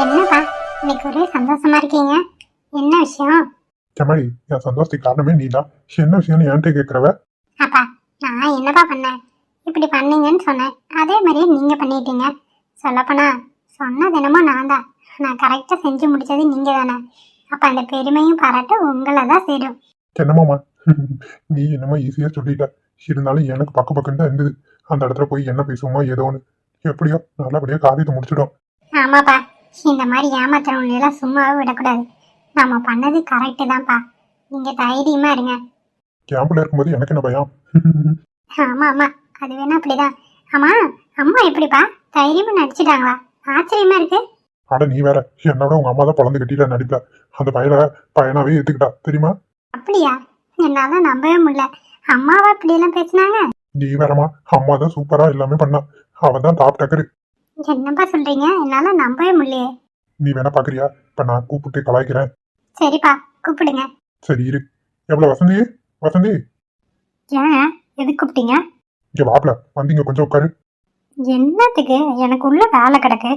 என்னப்பா இன்னைக்கு ஒரே சந்தோஷமா இருக்கீங்க? என்ன விஷயம்? செம்மடி என் சந்தோஷத்துக்கு காரணமே நீதான். என்ன விஷயம்னு என்கிட்ட கேட்குறவ அப்பா நான் என்னப்பா பண்ணேன்? இப்படி பண்ணீங்கன்னு சொன்னேன். அதே மாதிரியே நீங்க பண்ணிட்டீங்க. சொல்லப்போனா சொன்னது என்னமோ நான் தான் நான் கரெக்டாக செஞ்சு முடிச்சது நீங்க தானே அப்ப அந்த பெருமையும் பாராட்டு உங்களை தான் சேரும். என்னமாமா? நீ என்னமோ ஈஸியாக சொல்லிட்ட. இருந்தாலும் எனக்கு பக்க பக்கம் தான் இருந்தது. அந்த இடத்துல போய் என்ன பேசுவோமோ ஏதோ ஒன்று எப்படியோ நல்லபடியாக காரியத்தை முடிச்சிடும் ஆமாப்பா. இந்த மாதிரி ஏமாத்துறவங்களை எல்லாம் சும்மாவே விடக்கூடாது. நாம பண்ணது கரெக்டு தான்ப்பா. நீங்க தைரியமா இருங்க. கேம்பில் இருக்கும்போது எனக்கு என்ன பயம்? ஆமா ஆமா. அது வேணா அப்படிதான். ஆமா அம்மா எப்படிப்பா? தைரியமா நடிச்சிட்டாங்களா? ஆச்சரியமா இருக்கு. அட நீ வேற. என்னோட உங்க அம்மா தான் பிறந்து கட்டிட்டா நடிப்பல அந்த பையனை பையனாவே ஏத்துக்கிட்டா. தெரியுமா? அப்படியா? என்னால நம்பவே முடியல. அம்மாவா இப்படி எல்லாம் பேசினாங்க? நீ வேறமா அம்மா தான் சூப்பரா எல்லாமே பண்ணா. அவன் தான் டாப் டக்கரு. என்னப்பா சொல்றீங்க? என்னால நம்பவே முடியலையே. நீ வேணா பாக்குறியா? இப்ப நான் கூப்பிட்டு கலாய்க்கிறேன். சரிப்பா கூப்பிடுங்க. சரி இரு. எவ்வளவு வசந்தி? வசந்தி? ஏங்க எதுக்கு கூப்பிட்டீங்க? இங்க வாப்ல வந்தீங்க கொஞ்சம் உட்காரு. என்னத்துக்கு? எனக்கு உள்ள வேலை கிடக்கு.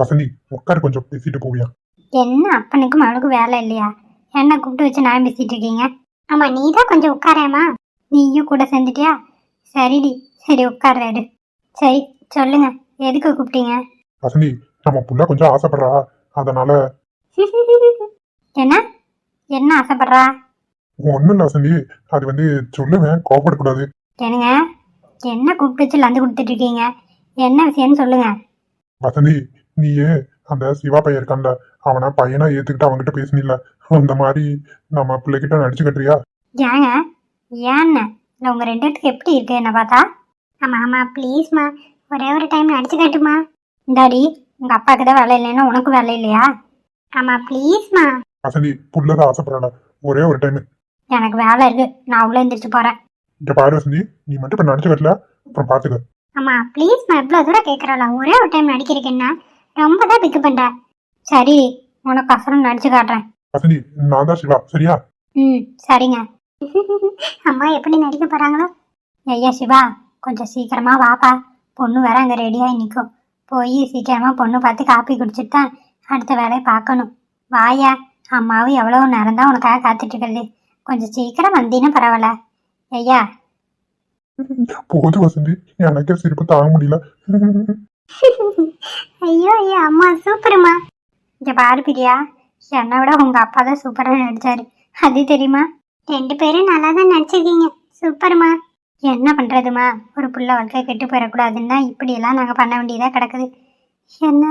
வசந்தி உட்காரு கொஞ்சம் பேசிட்டு போவியா? என்ன அப்பனுக்கும் அவளுக்கும் வேலை இல்லையா? என்ன கூப்பிட்டு வச்சு நான் பேசிட்டு இருக்கீங்க? ஆமா நீ தான் கொஞ்சம் உட்காரேம்மா. நீயும் கூட சேர்ந்துட்டியா? சரிடி சரி உட்கார்றாரு சரி சொல்லுங்க. எதுக்கு கூப்பிட்டீங்க? வசந்தி நம்ம புள்ள கொஞ்சம் ஆசைப்படுறா. அதனால என்ன? என்ன ஆசைப்படுறா? ஒண்ணும் இல்ல வசந்தி. அது வந்து சொல்லுவேன் கோபப்படக்கூடாது என்னங்க? என்ன கூப்பிட்டு வச்சு லந்து கொடுத்துட்டு இருக்கீங்க? என்ன விஷயம்னு சொல்லுங்க. வசந்தி நீயே அந்த சிவா பையன் இருக்கான்ல? அவனை பையனா ஏத்துக்கிட்டு அவன்கிட்ட பேசினில்ல. அந்த மாதிரி நம்ம பிள்ளைகிட்ட நடிச்சு கட்டுறியா? ஏங்க ஏன்னு? இல்லை உங்கள் ரெண்டு பேத்துக்கு எப்படி இருக்கு? என்ன பார்த்தா? ஆமாம் ஆமாம் ப்ளீஸ்மா ஒரே ஒரு டைம் நடிச்சு காட்டுமா. இந்தாடி உங்கள் அப்பாவுக்கு தான் வேலை இல்லைன்னா உனக்கும் வேலை இல்லையா? ஆமாம் ப்ளீஸ்மா வசந்தி புள்ளதான் ஆசைப்படுறாள ஒரே ஒரு டைம் எனக்கு வேலை இருக்கு. நான் உள்ள எந்திரிச்சு போகிறேன் இங்க பாரு வசந்தி நீ மட்டும் இப்ப நடிச்சு கட்டல. அப்புறம் பாத்துக்க. ஆமாம் ப்ளீஸ்மா இவ்வளோ தூரம் கேட்குறாளா ஒரே ஒரு டைம் நடிக்கிறதுக்கு என்ன? ரொம்ப தான் பிக்கு பண்ணுற சரி உனக்கு அசரம் நடிச்சு காட்டுறேன். வசந்தி நான் தான் சிவா. சரியா? ம் சரிங்க. அம்மா எப்படி நடிக்க போகிறாங்களோ ஐயா சிவா கொஞ்சம் சீக்கிரமா வாப்பா. பொண்ணு வேற அங்கே ரெடியாகி நிற்கும் போய் சீக்கிரமா பொண்ணு பார்த்து காப்பி குடிச்சிட்டு தான் அடுத்த வேலையை பார்க்கணும். வாயா அம்மாவும் எவ்வளோ நேரம் தான் உனக்காக காத்துட்டு இருக்கிறது. கொஞ்சம் சீக்கிரம் வந்தீங்கன்னா பரவாயில்ல. ஐயா. போது வசந்தி. எனக்கே சிரிப்பு தாங்க முடியல. ஐயோ ஐயோ அம்மா சூப்பருமா. இங்கே பாரு பிரியா. என்னை விட உங்கள் அப்பா தான் சூப்பராக நடிச்சாரு. அது தெரியுமா? ரெண்டு பேரும் நல்லா தான் நடிச்சிருக்கீங்க. சூப்பருமா. என்ன பண்ணுறதுமா ஒரு புள்ள வாழ்க்கை கெட்டு போயிடக்கூடாதுன்னு தான் இப்படியெல்லாம் நாங்கள் பண்ண வேண்டியதாக கிடக்குது. என்ன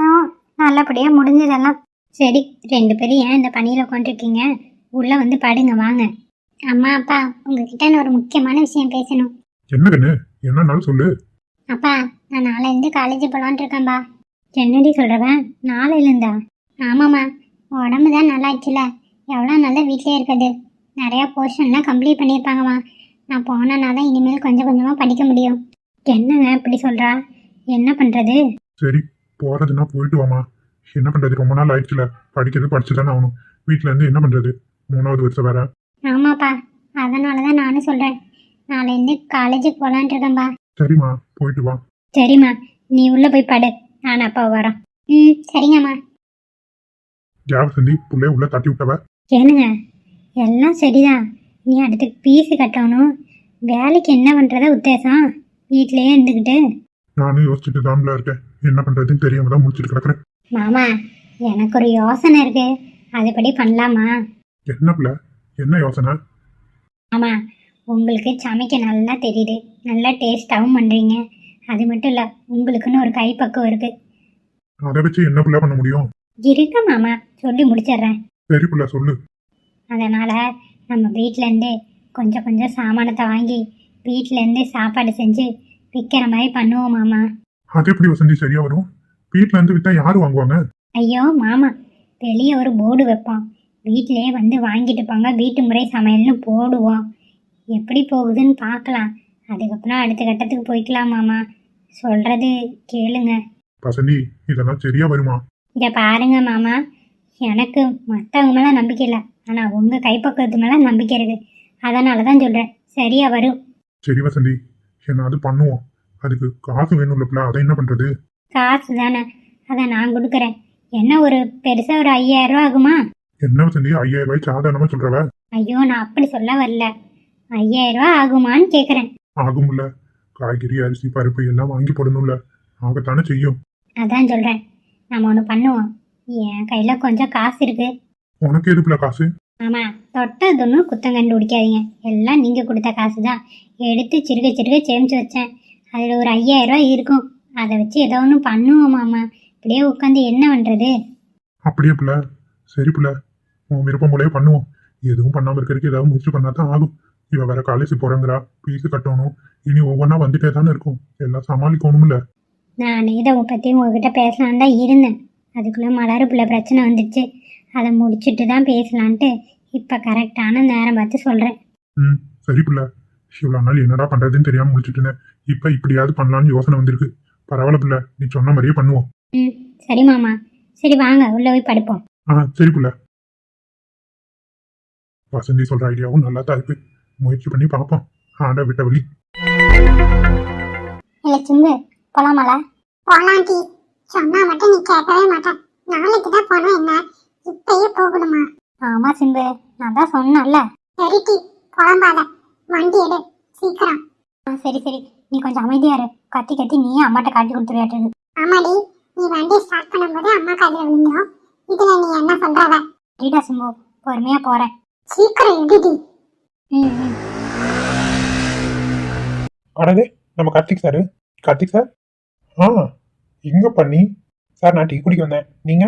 நல்லபடியாக முடிஞ்சதெல்லாம். சரி ரெண்டு பேரும் ஏன் இந்த பணியில் உட்காந்துருக்கீங்க? உள்ளே வந்து படுங்க வாங்க. அம்மா அப்பா உங்ககிட்ட நான் ஒரு முக்கியமான விஷயம் பேசணும். என்ன கண்ணு? என்னன்னாலும் சொல்லு. அப்பா நான் நாளையிலேருந்து காலேஜ் போகலான்ட்டு இருக்கேன்பா. என்னடி சொல்கிறவன் நாளையிலேருந்தா ஆமாம்மா உடம்பு தான் நல்லா ஆச்சுல எவ்வளோ நல்லா வீட்டிலே இருக்குது நிறையா போர்ஷன்லாம் கம்ப்ளீட் பண்ணியிருப்பாங்கம்மா. நான் போனனா தான் இனிமேல் கொஞ்சம் கொஞ்சமாக படிக்க முடியும். என்னங்க இப்படி சொல்கிறா என்ன பண்ணுறது சரி போறதுன்னா போயிட்டு வாமா. என்ன பண்றது? ரொம்ப நாள் ஆயிடுச்சுல. படிக்கிறது படிச்சுதானே ஆகணும். வீட்ல இருந்து என்ன பண்றது? மூணாவது வருஷம் வேற. ஆமாப்பா அதனால தான் நானும் சொல்கிறேன் நாளையிலேருந்து காலேஜுக்கு போகலான்ட்டு இருக்கேன்பா. சரிம்மா போயிட்டு வா. சரிம்மா நீ உள்ளே போய் படு. நான் அப்பா வரோம் ம் சரிங்கம்மா. ஜாவ சந்தி? புள்ளைய உள்ள தட்டி விட்டவ? ஏனுங்க எல்லாம் சரிதான். நீ அடுத்து பீஸு கட்டணும். வேலைக்கு என்ன பண்ணுறத உத்தேசம்? வீட்டிலேயே இருந்துக்கிட்டு நானும் யோசிச்சுட்டு தான்ல இருக்கேன். என்ன பண்றதுன்னு தெரியாம தான் முடிச்சுட்டு கிடக்குறேன். மாமா எனக்கு ஒரு யோசனை இருக்கு. அதுபடி பண்ணலாமா? என்ன பிள்ளை? என்ன யோசனை? ஆமா உங்களுக்கு சமைக்க நல்லா தெரியுது. நல்லா டேஸ்டாகவும் பண்ணுறீங்க அது மட்டும் இல்லை உங்களுக்குன்னு ஒரு கைப்பக்குவம் இருக்கு. அதை வச்சு என்ன பிள்ளை பண்ண முடியும்? இருக்கு மாமா சொல்லி முடிச்சிடுறேன். சரி பிள்ளை சொல்லு. அதனால் நம்ம வீட்டிலேருந்தே கொஞ்சம் கொஞ்சம் சாமானத்தை வாங்கி வீட்டிலேருந்தே சாப்பாடு செஞ்சு விற்கிற மாதிரி பண்ணுவோம் மாமா. அது எப்படி வசந்தி? சரியா வரும்? வீட்ல இருந்து வித்தா யாரு வாங்குவாங்க? ஐயோ மாமா. வெளியே ஒரு போர்டு வைப்போம் வீட்டிலேயே வந்து வாங்கிட்டு போங்க. வீட்டு முறை சமையல்னு போடுவோம். எப்படி போகுதுன்னு பார்க்கலாம். அதுக்கப்புறம் அடுத்த கட்டத்துக்கு போய்க்கலாம் மாமா. சொல்கிறது கேளுங்க. வசந்தி இதெல்லாம் சரியா வருமா? இங்கே பாருங்க மாமா. எனக்கு மற்றவங்க மேலே நம்பிக்கை இல்லை. ஆனால் உங்கள் கைப்பக்குவத்து மேலே நம்பிக்கை இருக்குது அதனால தான் சொல்கிறேன் சரியாக வரும் சரி வசந்தி. என்ன அது பண்ணுவோம். அதுக்கு காசு வேணும்ல பிள்ளை அதை என்ன பண்றது? காசு தானே. அதை நான் கொடுக்குறேன். என்ன ஒரு பெருசா ஒரு ஐயாயிரம் ரூபா ஆகுமா? என்ன வசந்தி ஐயாயிரம் ரூபாய் சாதாரணமா சொல்றவ? ஐயோ நான் அப்படி சொல்ல வரல. ஐயாயிரம் ரூபா ஆகுமான்னு கேக்குறேன். ஆகும்ல. காய்கறி அரிசி பருப்பு எல்லாம் வாங்கி போடணும்ல. ஆகத்தானே செய்யும். அதான் சொல்றேன். நம்ம ஒன்று பண்ணுவோம். என் கையில கொஞ்சம் காசு இருக்கு. உனக்கு எதுக்குல காசு? ஆமா தொட்டதுன்னு குத்தம் கண்டுபிடிக்காதீங்க. எல்லாம் நீங்க கொடுத்த காசு தான் எடுத்து சிறுக சிறுக சேமிச்சு வச்சேன். அதுல ஒரு ஐயாயிரம் ரூபாய் இருக்கும். அதை வச்சு ஏதோ ஒன்று பண்ணுவோம் மாமா. இப்படியே உட்காந்து என்ன பண்றது? அப்படியே பிள்ள. சரி பிள்ள. உன் விருப்பம் போலயே பண்ணுவோம். எதுவும் பண்ணாம இருக்கிறதுக்கு ஏதாவது முயற்சி பண்ணா தான் ஆகும். இவ வேற காலேஜ் போறங்கிறா. ஃபீஸ் கட்டணும். இனி ஒவ்வொன்றா வந்துட்டே தானே இருக்கும். எல்லாம் சமாளிக்கணும்ல. நான் இதை பற்றி உங்ககிட்ட பேசலான் தான் இருந்தேன். அதுக்குள்ளே மலரு பிள்ளை பிரச்சனை வந்துடுச்சு அதை முடிச்சுட்டு தான் பேசலான்ட்டு இப்போ கரெக்டான நேரம் பார்த்து சொல்கிறேன் ம் சரி பிள்ள. இவ்வளோ நாள் என்னடா பண்றதுன்னு தெரியாம முடிச்சுட்டு இருந்தேன் இப்போ இப்படியாவது பண்ணலாம்னு யோசனை வந்திருக்கு. பரவாயில்ல பிள்ள நீ சொன்ன மாதிரியே பண்ணுவோம். ம் சரி மாமா. சரி வாங்க உள்ளே போய் படுப்போம். ஆ சரி பிள்ள. வசந்தி சொல்ற ஐடியாவும் நல்லா தான் இருக்கு. முயற்சி பண்ணி பார்ப்போம். ஆண்டா விட்ட வழி. இல்லை சிம்பு போலாமால? போலாண்டி சொன்னா மட்டும் நீ கேட்கவே மாட்டேன் நாளைக்கு தான் போனா என்ன? இப்பயே போகணுமா? ஆமாம் சிம்பு நான் தான் சொன்னேன்ல. சரிட்டி புலம்பாத வண்டி எடு சீக்கிரம். ஆ சரி சரி. நீ கொஞ்சம் அமைதியா இரு. கத்தி கத்தி நீயே அம்மாட்ட காட்டி கொடுத்துருவாட்டு ஆமாடி நீ வண்டி ஸ்டார்ட் பண்ணும்போது அம்மா காதுல விழுந்தோம் இதுல நீ என்ன சொல்றவ? சரிடா சிம்பு பொறுமையாக போகிறேன் சீக்கிரம் எடுடி ம் ம். அடதே நம்ம கார்த்திக் சார். கார்த்திக் சார்? ஆ எங்க பண்ணி சார் நான் டீ குடிக்க வந்தேன். நீங்க?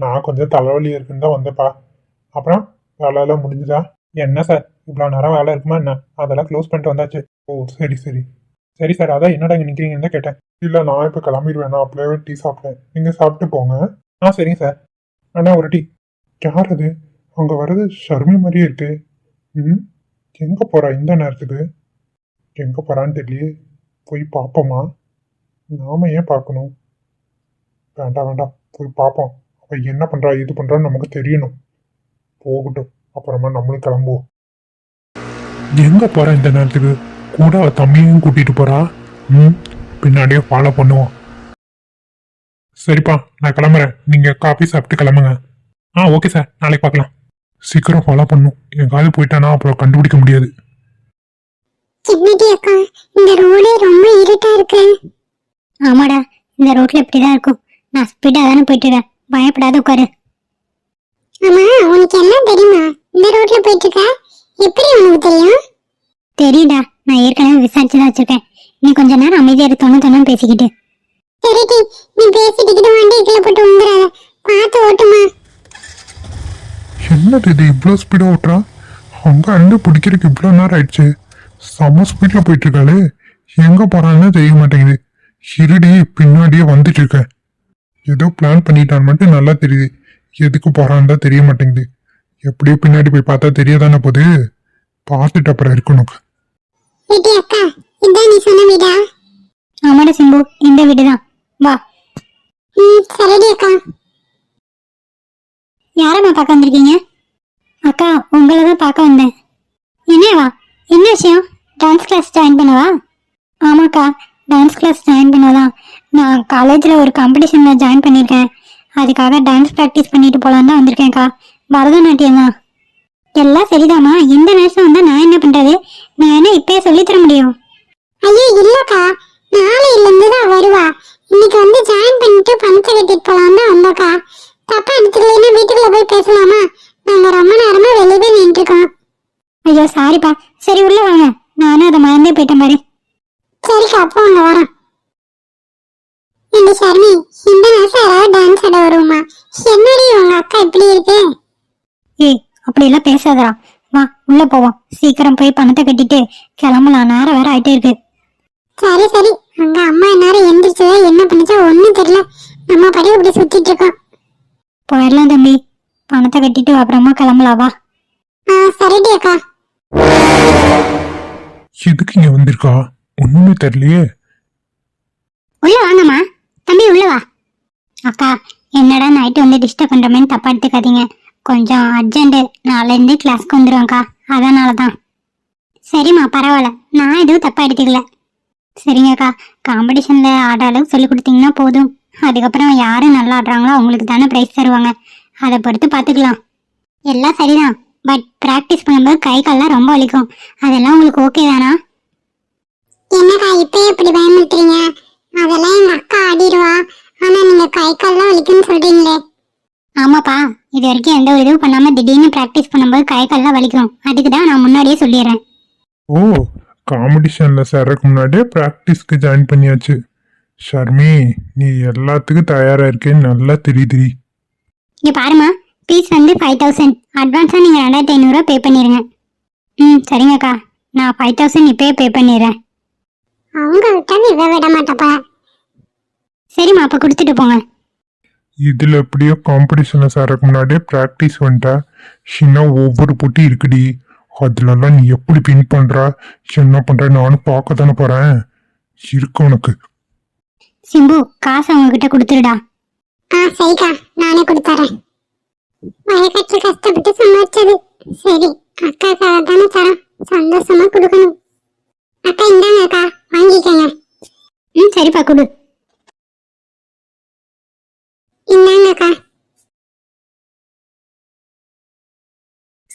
நான் கொஞ்சம் தலைவலி இருக்குன்னு தான் வந்தேப்பா அப்புறம் வேலையெல்லாம் முடிஞ்சுதா? என்ன சார்? இவ்வளோ நேரம் வேலை இருக்குமா என்ன? அதெல்லாம் க்ளோஸ் பண்ணிட்டு வந்தாச்சு. ஓ சரி சரி. சரி சார் அதான் என்னடா இங்கே நிற்கிறீங்கன்னு தான் கேட்டேன். இல்லை நான் இப்போ கிளம்பிடுவேன். நான் அப்படியே டீ சாப்பிட்டேன். நீங்கள் சாப்பிட்டு போங்க. ஆ சரிங்க சார். அண்ணா ஒரு டீ. யார் அது? அங்கே வர்றது ஷர்மி மாதிரியே இருக்கு. ம்? எங்கே போகிறா இந்த நேரத்துக்கு? எங்கே போகிறான்னு தெரியலையே. போய் பார்ப்போமா நாம ஏன் பார்க்கணும்? வேண்டாம் வேண்டாம். போய் பார்ப்போம் அவ என்ன பண்றா? இது பண்றான்னு நமக்கு தெரியணும். போகட்டும். அப்புறமா நம்மளும் கிளம்புவோம். எங்க போறா இந்த நேரத்துக்கு? கூட அவ தம்பியும் கூட்டிட்டு போறா? ம் பின்னாடியே ஃபாலோ பண்ணுவோம். சரிப்பா நான் கிளம்புறேன். நீங்க காஃபி சாப்பிட்டு கிளம்புங்க. ஆ ஓகே சார் நாளைக்கு பார்க்கலாம். சீக்கிரம் ஃபாலோ பண்ணும் எங்காவது போயிட்டானா அப்புறம் கண்டுபிடிக்க முடியாது. அக்கா? இந்த ரோடே ரொம்ப இருட்டா இருக்கு. ஆமாடா இந்த ரோட்ல இப்படிதான் இருக்கும். நான் ஸ்பீடா தானே போயிட்டு பயப்படாத உட்காரு. ஆமா உனக்கு எல்லாம் தெரியுமா? இந்த ரோட்ல போயிட்டு இருக்க எப்படி உனக்கு தெரியும்? தெரியுடா நான் ஏற்கனவே விசாரிச்சு தான் வச்சிருக்கேன். நீ கொஞ்ச நேரம் அமைதியா இரு தொண்ணு தொண்ணு பேசிக்கிட்டு. சரிடி நீ பேசிக்கிட்டு வண்டி கீழே போட்டு உங்குறாத பார்த்து ஓட்டுமா. என்னது இது இவ்வளோ ஸ்பீடாக ஓட்டுறா? அவங்க அண்ணு பிடிக்கிறதுக்கு இவ்வளோ நேரம் ஆயிடுச்சு. செம்ம ஸ்பீடில் போயிட்டு இருக்காளே எங்கே போறான்னு தெரிய மாட்டேங்குது. இருடி பின்னாடியே வந்துட்டு இருக்கேன் ஏதோ பிளான் பண்ணிட்டான்னு மட்டும் நல்லா தெரியுது. எதுக்கு போறான்னு தான் தெரிய மாட்டேங்குது. எப்படியோ பின்னாடி போய் பார்த்தா தெரியாதானே போகுது. பார்த்துட்டு அப்புறம் இருக்கணும் ஏடி அக்கா இதான் நீ சொன்ன வீடா? ஆமாடா சிம்பு இந்த வீடு தான் வா. ம் சரிடி அக்கா. யாரம்மா பார்க்க வந்திருக்கீங்க? அக்கா உங்களை தான் பார்க்க வந்தேன். என்னவா என்ன விஷயம்? டான்ஸ் கிளாஸ் ஜாயின் பண்ணவா? ஆமாக்கா டான்ஸ் கிளாஸ் ஜாயின் பண்ணதான். நான் காலேஜில் ஒரு காம்படிஷனில் ஜாயின் பண்ணியிருக்கேன். அதுக்காக டான்ஸ் ப்ராக்டிஸ் பண்ணிட்டு போகலான்னு தான் வந்திருக்கேன்க்கா பரதநாட்டியம்? தான் எல்லாம் சரிதாம்மா. இந்த நேரம் வந்தால் நான் என்ன பண்ணுறது நான் என்ன இப்பயே சொல்லித்தர முடியும்? ஐயோ இல்லக்கா. நாளையில இருந்து தான் வருவா. இன்னைக்கு வந்து ஜாயின் பண்ணிட்டு பணத்தை கட்டிட்டு போலாம் தான் வந்தோக்கா. தப்பா எடுத்துக்கலைன்னா வீட்டுக்குள்ள போய் பேசலாமா? நாங்க ரொம்ப நேரமா வெளியவே நின்று இருக்கோம் ஐயோ சாரிப்பா சரி உள்ளே வாங்க. நானும் அதை மறந்தே போயிட்டேன் பாரு. சரிக்கா அப்போ அங்க வரோம். இந்த ஷர்மி இந்த நேரத்துல ஏதாவது டான்ஸ் ஆட வருவோமா? என்னடி உங்க அக்கா இப்படி இருக்கு? ஏய் அப்படியெல்லாம் பேசாதடா. வா உள்ள போவோம். சீக்கிரம் போய் பணத்தை கட்டிட்டு கிளம்பலாம். நேரம் வேற ஆயிட்டே இருக்கு. சரி சரி. அங்க அம்மா நேரம் எந்திரிச்சதா என்ன பண்ணுச்சா ஒண்ணும் தெரியல. நம்ம படி இப்படி சுத்திட்டு இருக்கோம். போயிடலாம் தம்பி. பணத்தை கட்டிட்டு அப்புறமா கிளம்பலாம் வா. ஆ சரிடி அக்கா. எதுக்கு இங்கே வந்திருக்கா? ஒண்ணுமே தெரியலையே. உள்ள வாங்கம்மா. தம்பி உள்ள வா. அக்கா என்னடா நைட்டு வந்து டிஸ்டர்ப் பண்றமேன்னு தப்பா எடுத்துக்காதீங்க. கொஞ்சம் அர்ஜென்ட் நாளைலேருந்து கிளாஸ்க்கு வந்துருவாங்கக்கா அதனால தான் சரிம்மா பரவாயில்ல. நான் எதுவும் தப்பா எடுத்துக்கல. சரிங்கக்கா காம்படிஷனில் ஆட அளவுக்கு சொல்லி கொடுத்தீங்கன்னா போதும். அதுக்கப்புறம் யாரு நல்லா ஆடுறாங்களோ அவங்களுக்கு தானே ப்ரைஸ் தருவாங்க. அதை பொறுத்து பார்த்துக்கலாம். எல்லாம் சரிதான். பட் ப்ராக்டிஸ் பண்ணும்போது கை கால்லாம் ரொம்ப வலிக்கும். அதெல்லாம் உங்களுக்கு ஓகே தானா? என்னக்கா இப்பயே இப்படி பயமுறுத்துறீங்க? அதெல்லாம் எங்க அக்கா ஆடிடுவா. ஆனா நீங்க கை கால்லாம் வலிக்குன்னு சொல்றீங்களே. ஆமாப்பா இது வரைக்கும் எந்த ஒரு இதுவும் பண்ணாம திடீர்னு ப்ராக்டிஸ் பண்ணும்போது கை கால்லாம் வலிக்கும். அதுக்கு தான் நான் முன்னாடியே சொல்லிடுறேன். ஓ காம்படிஷன்ல சேர்றதுக்கு முன்னாடியே ப்ராக்டிஸ்க்கு ஜாயின் பண்ணியாச்சு. ஷர்மி நீ எல்லாத்துக்கும் தயாரா இருக்கேன்னு நல்லா தெரியுதுடி இங்கே பாருமா ஃபீஸ் வந்து ஃபைவ் தௌசண்ட் அட்வான்ஸாக நீங்கள் ரெண்டாயிரத்தி ஐநூறுரூவா பே பண்ணிடுங்க ம் சரிங்கக்கா. நான் ஃபைவ் தௌசண்ட் இப்போயே பே பண்ணிடுறேன். அவங்க விட்டாலும் இவ விட மாட்டப்பா. சரிம்மா அப்போ கொடுத்துட்டு போங்க. இதுல எப்படியோ காம்படிஷன்ல சேர்றதுக்கு முன்னாடியே ப்ராக்டிஸ் வந்துட்டா. சின்ன ஒவ்வொரு போட்டி இருக்குடி. அதுலலாம் நீ எப்படி பின் பண்ற? என்ன பண்ற? நானும் பார்க்க தானே போறேன். இருக்கு உனக்கு. சிம்பு காசு அவங்கக்கிட்ட கொடுத்துருடா. ஆ சரிக்கா. நானே கொடுத்துறேன். வயக்காட்டு கஷ்டப்பட்டு சமாளிச்சது சரி அக்காக்காக தானே தரோம். சந்தோஷமா கொடுக்கணும். அக்கா இந்தாங்க அக்கா வாங்கிக்கங்க. ம் சரிப்பா கொடு. இந்தாங்க அக்கா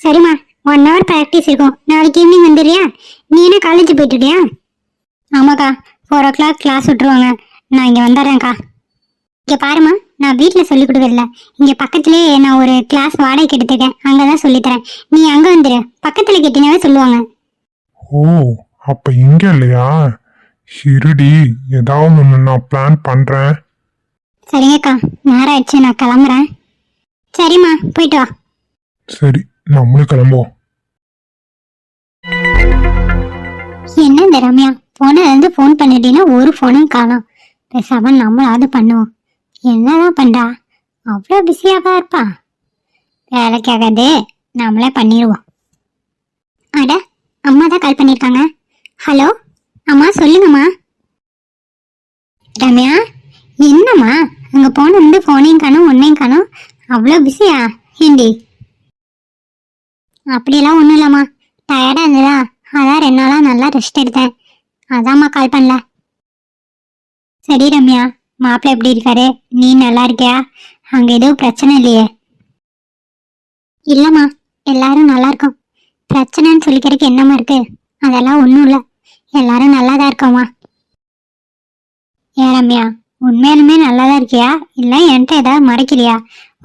சரிம்மா ஒன் ஹவர் ப்ராக்டிஸ் இருக்கும். நாளைக்கு ஈவினிங் வந்துடுறியா? நீ என்ன காலேஜ் போயிட்டுடியா ஆமாக்கா ஃபோர் ஓ கிளாக் கிளாஸ் விட்ருவாங்க நான் இங்கே வந்துடுறேன்க்கா. இங்கே பாருமா நான் வீட்டில் சொல்லி கொடுக்கறதில்ல. இங்கே பக்கத்துலேயே நான் ஒரு கிளாஸ் வாடகைக்கு எடுத்துருக்கேன். அங்கே தான் சொல்லித்தரேன் நீ அங்கே வந்துடு பக்கத்தில் கேட்டீங்கன்னாவே சொல்லுவாங்க. ஓ அப்ப இங்க இல்லையா? இருடி ஏதாவது ஒன்று நான் பிளான் பண்றேன். சரிங்கக்கா நேரம் ஆயிடுச்சு நான் கிளம்புறேன். சரிம்மா போயிட்டு வா. சரி நம்மளும் கிளம்புவோம். என்ன இந்த ரம்யா? போனதுலேருந்து ஃபோன் பண்ணிட்டீங்கன்னா ஒரு ஃபோனையும் காணோம். பேசாம நம்மளாவது பண்ணுவோம். என்னதான் பண்றா? அவ்வளோ பிஸியாவா இருப்பா. வேலைக்காகாதே நம்மளே பண்ணிடுவோம். அட அம்மா தான் கால் பண்ணியிருக்காங்க. ஹலோ? அம்மா சொல்லுங்கம்மா. ரம்யா என்னம்மா? அங்கே போன வந்து ஃபோனையும் காணும் ஒன்னையும் காணும். அவ்வளோ பிஸியா ஹிந்தி அப்படியெல்லாம் ஒன்றும் இல்லைம்மா. டயர்டாக இருந்ததா? அதான் ரெண்டு நாளாக நல்லா ரெஸ்ட் எடுத்தேன். அதாம்மா கால் பண்ணல. சரி ரம்யா மாப்பிள்ளை எப்படி இருக்காரு? நீ நல்லா இருக்கியா? அங்கே எதுவும் பிரச்சனை இல்லையே. இல்லைம்மா எல்லாரும் நல்லா இருக்கோம். பிரச்சனைன்னு சொல்லிக்கிறதுக்கு என்னம்மா இருக்கு? அதெல்லாம் ஒன்றும் இல்லை. எல்லாரும் நல்லா தான் இருக்கோம்மா. ஏ ரம்யா உண்மையிலுமே நல்லா தான் இருக்கியா? இல்லை என்கிட்ட ஏதாவது மறைக்கிறியா?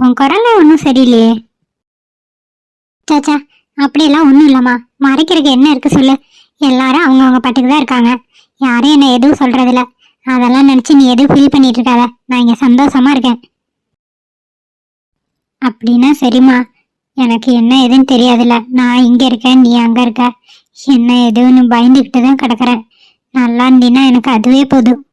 உன் குரல்ல ஒன்றும் சரியில்லையே. சாச்சா அப்படியெல்லாம் ஒன்றும் இல்லைம்மா. மறைக்கிறதுக்கு என்ன இருக்கு சொல்லு. எல்லாரும் அவங்கவுங்க பாட்டுக்கு தான் இருக்காங்க. யாரும் என்ன எதுவும் சொல்றதில்ல அதெல்லாம் நினச்சி நீ எதுவும் ஃபீல் பண்ணிட்டு இருக்காத. நான் இங்கே சந்தோஷமா இருக்கேன். அப்படின்னா சரிம்மா. எனக்கு என்ன எதுன்னு தெரியாதுல்ல. நான் இங்கே இருக்கேன் நீ அங்கே இருக்க. என்ன எதுன்னு பயந்துக்கிட்டு தான் கிடக்குறேன். நல்லா இருந்தீன்னா எனக்கு அதுவே போதும்.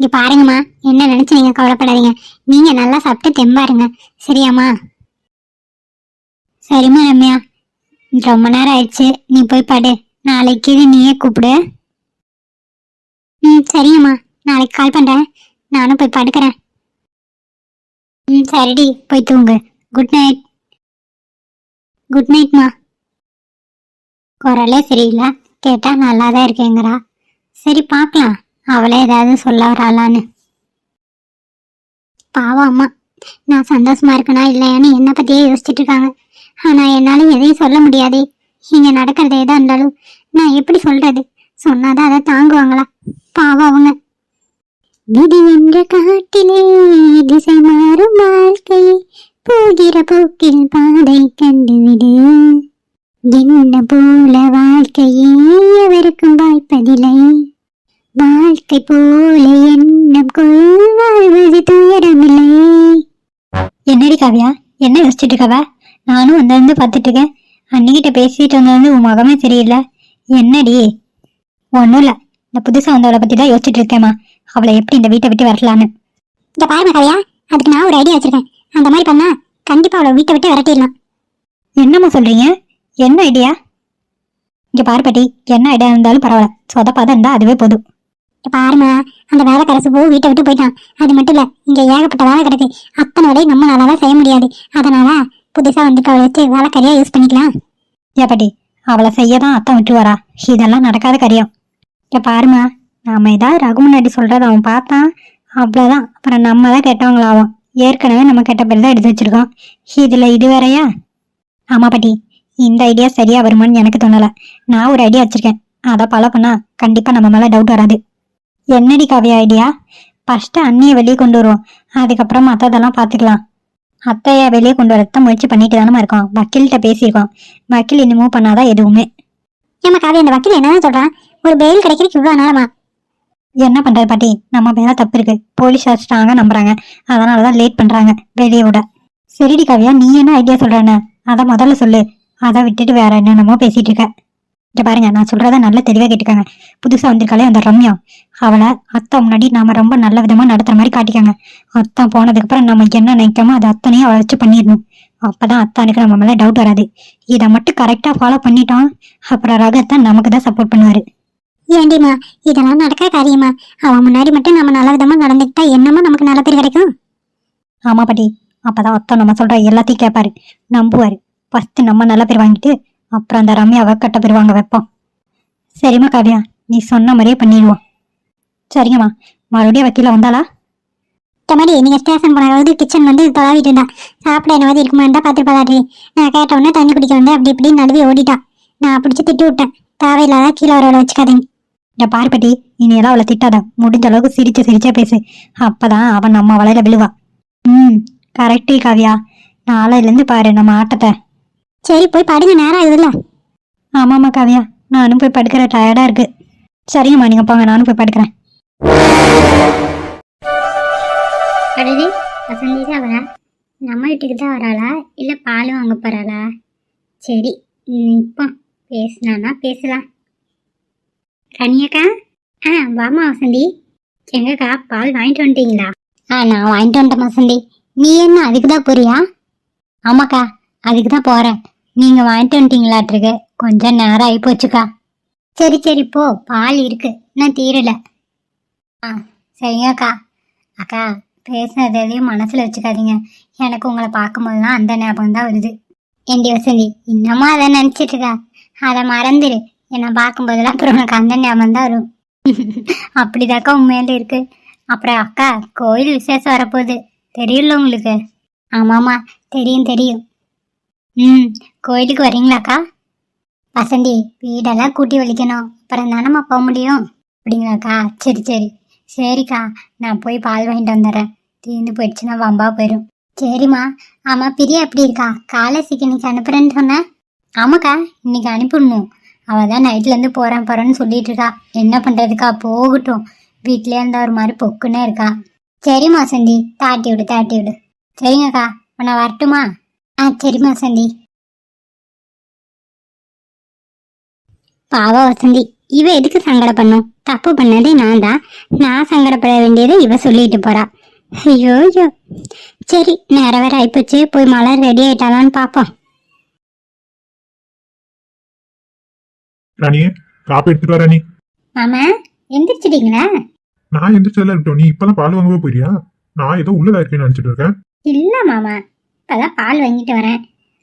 இங்க பாருங்கம்மா என்ன நினைச்சு நீங்க கவலைப்படாதீங்க. நீங்க நல்லா சாப்பிட்டு தெம்பாருங்க. சரியாம்மா? சரிம்மா ரம்யா. ரொம்ப நேரம் ஆயிடுச்சு. நீ போய் படு. நாளைக்கு நீயே கூப்பிடு. ம் சரிங்கம்மா. நாளைக்கு கால் பண்றேன். நானும் போய் படுக்கிறேன். ம் சரிடி. போய் தூங்கு. குட் நைட் குட் நைட்மா குரலே சரியில்லை. கேட்டா நல்லா தான் இருக்கேங்கிறா. சரி பார்க்கலாம் அவளே ஏதாவது சொல்ல வராளான்னு. பாவம் அம்மா. நான் சந்தோஷமா இருக்கனா இல்லையான்னு என்னை பத்தியே யோசிச்சுட்டு இருக்காங்க. ஆனா என்னால எதையும் சொல்ல முடியாதே. இங்க நடக்கிறது எதா இருந்தாலும் நான் எப்படி சொல்றது? சொன்னாதான் அதை தாங்குவாங்களா? பாவம் அவங்க. விதி என்ற காட்டிலே திசை மாறும் வாழ்க்கையை போகிற போக்கில் பாதை கண்டுவிடு என்ன போல வாழ்க்கையே எவருக்கும் வாய்ப்பதில்லை. வாழ்க்கை போல எண்ணம் கொள் வாழ்வது துயரமில்லை. என்னடி காவியா? என்ன யோசிச்சுட்டு இருக்கவ? நானும் வந்து வந்து பார்த்துட்டு இருக்கேன் அன்னிக்கிட்ட பேசிட்டு வந்தது உன் முகமே சரியில்லை. என்னடி? ஒன்றும் இல்லை. இந்த புதுசாக வந்தவளை பற்றி தான் யோசிச்சுட்டு இருக்கேம்மா. அவளை எப்படி இந்த வீட்டை விட்டு வரலான்னு இந்த பாருங்க கவியா. அதுக்கு நான் ஒரு ஐடியா வச்சிருக்கேன். அந்த மாதிரி பண்ணா கண்டிப்பா அவளை வீட்டை விட்டு விரட்டிடலாம். என்னம்மா சொல்றீங்க? என்ன ஐடியா இங்க பாரு பாட்டி என்ன ஐடியா இருந்தாலும் பரவாயில்ல. சொதப்பாதான் இருந்தா அதுவே போதும். பாருமா அந்த வேலை கரசு போ வீட்டை விட்டு போயிட்டான். அது மட்டும் இல்ல இங்க ஏகப்பட்ட வேலை கிடக்கு. அத்தனை வேலையும் நம்மளால செய்ய முடியாது. அதனால புதுசா வந்துட்டு அவளை வச்சு வேலைக்காரியா யூஸ் பண்ணிக்கலாம். ஏ பாட்டி அவளை செய்ய தான் அத்தை விட்டு வரா இதெல்லாம் நடக்காத காரியம். இங்க பாருமா நாம ஏதாவது ரகு முன்னாடி சொல்றத அவன் பார்த்தான் அவ்வளோதான் அப்புறம் நம்ம தான் கெட்டவங்களாவோம். ஏற்கனவே நம்ம கெட்ட பேர் தான் எடுத்து வச்சிருக்கோம். இதுல இது வேறயா? ஆமா பாட்டி இந்த ஐடியா சரியா வருமான்னு எனக்கு தோணல. நான் ஒரு ஐடியா வச்சிருக்கேன். அதை ஃபாலோ பண்ணா கண்டிப்பா நம்ம மேல டவுட் வராது. என்னடி காவியா ஐடியா ஃபர்ஸ்ட் அண்ணியை வெளியே கொண்டு வருவோம். அதுக்கப்புறம் மற்றதெல்லாம் பார்த்துக்கலாம். அத்தையை வெளியே கொண்டு வரத்தான் முயற்சி பண்ணிட்டு தானே இருக்கோம் வக்கீல்கிட்ட பேசியிருக்கோம் வக்கீல் இன்னும் மூவ் பண்ணாதான் எதுவுமே. ஏமா காவியா அந்த வக்கீல் என்னதான் சொல்றான்? ஒரு பெயில் கிடைக்கிறதுக்கு இவ்வளவு நாளமா என்ன பண்றது பாட்டி? நம்ம மேல தப்பு இருக்கு. போலீஸ் ஸ்ட்ராங்கா நம்புறாங்க. அதனாலதான் லேட் பண்றாங்க. வெளியே விட. சரிடி காவியா நீ என்ன ஐடியா சொல்றேன்னு அதை முதல்ல சொல்லு. அதை விட்டுட்டு வேற என்னென்னமோ பேசிட்டு இருக்க. இங்க பாருங்க நான் சொல்றத நல்ல தெளிவா கேட்டுக்கோங்க. புதுசா வந்திருக்காளே அந்த ரம்யா. அவளை அத்தை முன்னாடி நாம ரொம்ப நல்ல விதமா நடத்துற மாதிரி காட்டிக்கோங்க. அத்தா போனதுக்கு அப்புறம் நம்ம என்ன நினைக்காமோ அதை அத்தனையும் அவளை வச்சு பண்ணிடணும். அப்பதான் அத்தானுக்கு நம்ம மேல டவுட் வராது. இதை மட்டும் கரெக்டா ஃபாலோ பண்ணிட்டோம். அப்புறம் ரகத்தான் நமக்கு தான் சப்போர்ட் பண்ணுவாரு. ஏண்டிமா இதெல்லாம் நடக்கிற காரியமா அவன் முன்னாடி மட்டும் நம்ம நல்ல விதமா நடந்துக்கிட்டா என்னமோ நமக்கு நல்ல பேர் கிடைக்கும். ஆமா பாட்டி அப்பதான் அத்தா நம்ம சொல்ற எல்லாத்தையும் கேட்பாரு நம்புவாரு. ஃபர்ஸ்ட் நம்ம நல்ல பேர் வாங்கிட்டு அப்புறம் அந்த ரம்யாவை கட்ட பேர் வாங்க வைப்போம். சரிம்மா காவியா நீ சொன்ன மாதிரியே பண்ணிடுவோம். சரிங்கம்மா மறுபடியும் வக்கீல வந்தாளா? இந்த மாதிரி நீங்க ஸ்டேஷன் போனது கிச்சன் வந்து தொலாவிட்டு இருந்தா. சாப்பிட என்னவாது இருக்குமான்னு தான் பார்த்து பாதாட்டி நான் கேட்ட உடனே தண்ணி குடிக்க வந்து அப்படி இப்படி நடுவே ஓடிட்டா. நான் பிடிச்சி திட்டி விட்டேன். தேவையில்லாத கீழே வர வச்சுக்காதீங்க. இந்த பாரு பாட்டி இனி எல்லாம் அவளை திட்டாத. முடிஞ்ச அளவுக்கு சிரிச்சு சிரிச்சே பேசு. அப்பதான் அவன் நம்ம வலையில விழுவா. ம் கரெக்டு காவியா. நாளையில இருந்து பாரு நம்ம ஆட்டத்தை. சரி போய் படுங்க நேரம் ஆகுதுல்ல ஆமாம்மா காவியா நானும் போய் படுக்கிற டயர்டா இருக்கு. சரிங்கம்மா நீங்க போங்க நானும் போய் படுக்கிறேன். அடடே வசந்தி தான் வரா நம்ம வீட்டுக்கு தான் வராளா? இல்லை பால் வாங்க போறாளா? சரி இப்போ பேசினானா பேசலாம். கனியக்கா? ஆ வாமா வசந்தி. எங்கக்கா பால் வாங்கிட்டு வந்துட்டீங்களா? ஆ நான் வாங்கிட்டு வந்துட்டேன் வசந்தி. நீ என்ன அதுக்கு தான் போறியா? ஆமாக்கா அதுக்கு தான் போறேன். நீங்க வாங்கிட்டு வந்துட்டீங்களாட்டிருக்கு கொஞ்சம் நேரம் ஆகி போச்சுக்கா சரி சரி போ. பால் இருக்கு. நான் தீரல. ஆ சரிங்கக்கா. அக்கா பேசுனது எதையும் மனசுல வச்சுக்காதீங்க. எனக்கு உங்களை பார்க்கும்போதுலாம் அந்த ஞாபகம் தான் வருது. என் வசந்தி இன்னமும் அதை நினச்சிட்டு இருக்கா அதை மறந்துடு என்னை பார்க்கும்போதெல்லாம் அப்புறம் உனக்கு அந்த ஞாபகம் தான் வரும். அப்படிதாக்கா உண்மையில இருக்கு. அப்புறம் அக்கா கோயில் விசேஷம் வரப்போகுது. தெரியும்ல உங்களுக்கு? ஆமாம்மா தெரியும் தெரியும். ம் கோயிலுக்கு வரீங்களாக்கா? வசந்தி வீடெல்லாம் கூட்டி வலிக்கணும். அப்புறம் தானம்மா போக முடியும்? அப்படிங்களாக்கா? சரி சரி. சரிக்கா நான் போய் பால் வாங்கிட்டு வந்துடுறேன். தீர்ந்து போயிடுச்சுன்னா வம்பா போயிடும் சரிம்மா. ஆமா பிரியா எப்படி இருக்கா? காலேஜுக்கு இன்னைக்கு அனுப்புறேன்னு சொன்னேன் ஆமாக்கா இன்னைக்கு அனுப்பிடணும். அவள் தான் நைட்லேருந்து போகிறேன் போகிறேன்னு சொல்லிட்டு இருக்கா. என்ன பண்ணுறதுக்கா போகட்டும். வீட்டிலே இருந்தால் ஒரு மாதிரி பொக்குன்னே இருக்கா. சரிம்மா சந்தி தாட்டி விடு தாட்டி விடு. சரிங்கக்கா உன்னை நான் வரட்டுமா? ஆ சரிம்மா சந்தி பாவ வசந்தி இவ எதுக்கு சங்கடம் பண்ணும் தப்பு பண்ணது நான் தான் நான் சங்கடப்பட வேண்டியதை இவ சொல்லிட்டு போறா. ஐயோ ஐயோ சரி நேரம் வேற ஆயிப்போச்சு. போய் மலர் ரெடி ஆயிட்டாளான்னு பாப்போம். ராணியே காப்பி எடுத்துட்டு வா ராணி. மாமா எந்திரிச்சிட்டீங்களா? நான் எந்திரிச்சதுல இருக்கட்டும். நீ இப்பதான் பால் வாங்கவே போயிரியா நான் ஏதோ உள்ளதா இருக்கேன்னு நினைச்சிட்டு இருக்கேன். இல்ல மாமா. இப்பதான் பால் வாங்கிட்டு வரேன்.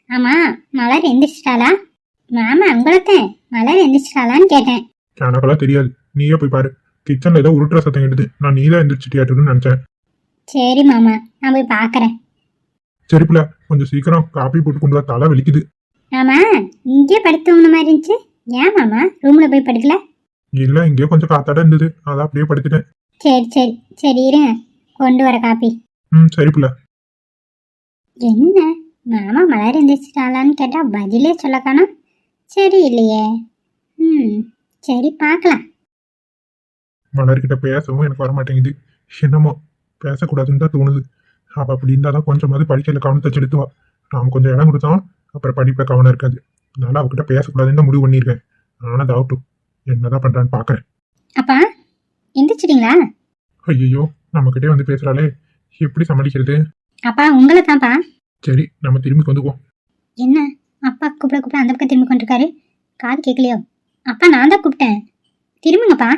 ஆமா மலர் எந்திரிச்சிட்டாளா? மாமா உங்களைத்தான் மலர் எந்திரிச்சிட்டாளான்னு கேட்டேன். எனக்கெல்லாம் தெரியாது. நீயே போய் பாரு. கிச்சன்ல ஏதோ உருட்டுற சத்தம் கேட்டுது. நான் நீ தான் எந்திரிச்சிட்டியாட்டுன்னு நினைச்சேன். சரி மாமா நான் போய் பாக்குறேன். சரி பிள்ளை கொஞ்சம் சீக்கிரம் காப்பி போட்டு கொண்டு வா. தலை வலிக்குது. ஆமா இங்கே படுத்து உங்க மாதிரி இருந்துச்சு. ஏன் மாமா ரூம்ல போய் படுக்கல? இல்ல இங்கேயோ கொஞ்சம் காத்தாட இருந்தது. அதான் அப்படியே படுத்துட்டேன். சரி சரி. சரி இருங்க கொண்டு வர காப்பி. ம் சரி பிள்ளை. என்ன? மாமா மலர் எந்திரிச்சிட்டாளான்னு கேட்டா பதிலே சொல்ல காணோம். சரி இல்லையே ம். சரி பார்க்கலாம். மலர்கிட்ட பேசவும் எனக்கு வர மாட்டேங்குது என்னமோ பேசக்கூடாதுன்னு தான் தோணுது. அவ அப்படி இருந்தா தான் கொஞ்சமாவது படிக்கல கவனத்தை செலுத்துவா. நாம கொஞ்சம் இடம் கொடுத்தோம் அப்புறம் படிப்புல கவனம் இருக்காது. அதனால அவகிட்ட பேசக்கூடாதுன்னு தான் முடிவு பண்ணியிருக்கேன். ஆனா அது ஆகட்டும் என்னதான் பண்றான்னு பாக்குறேன். அப்பா எந்திரிச்சிட்டீங்களா? ஐயோ நம்மகிட்டே வந்து பேசுறாளே. எப்படி சமாளிக்கிறது? அப்பா உங்களை தான்ப்பா. சரி நம்ம திரும்பி வந்துக்குவோம். என்ன? அப்பா கூப்பிட கூப்பிட அந்த பக்கம் திரும்பி கொண்டிருக்காரு காது கேட்கலையோ? அப்பா நான் தான் கூப்பிட்டேன். திரும்புங்கப்பா.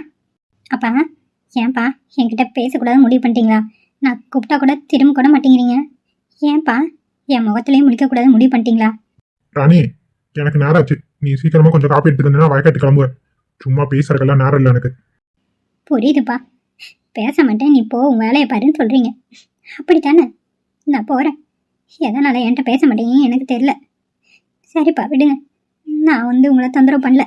அப்பா ஏன்பா என்கிட்ட பேசக்கூடாது முடிவு பண்ணிட்டீங்களா? நான் கூப்பிட்டா கூட திரும்ப கூட மாட்டேங்கிறீங்க. ஏன்பா என் முகத்திலையும் முடிக்கக்கூடாது முடிவு பண்ணிட்டீங்களா? ராணி எனக்கு நேரம் ஆச்சு நீ சீக்கிரமா கொஞ்சம் காப்பி எடுத்துட்டு வந்தா வயக்காட்டு கிளம்புவ சும்மா பேசுறதுக்கெல்லாம் நேரம் இல்லை எனக்கு. புரியுதுப்பா. பேச மாட்டேன். நீ போ உன் வேலையை பாருன்னு சொல்கிறீங்க அப்படித்தானே? நான் போகிறேன் எதனால் என்கிட்ட பேச மாட்டேங்க எனக்கு தெரியல. சரிப்பா விடுங்க. நான் வந்து உங்களை தொந்தரவு பண்ணல.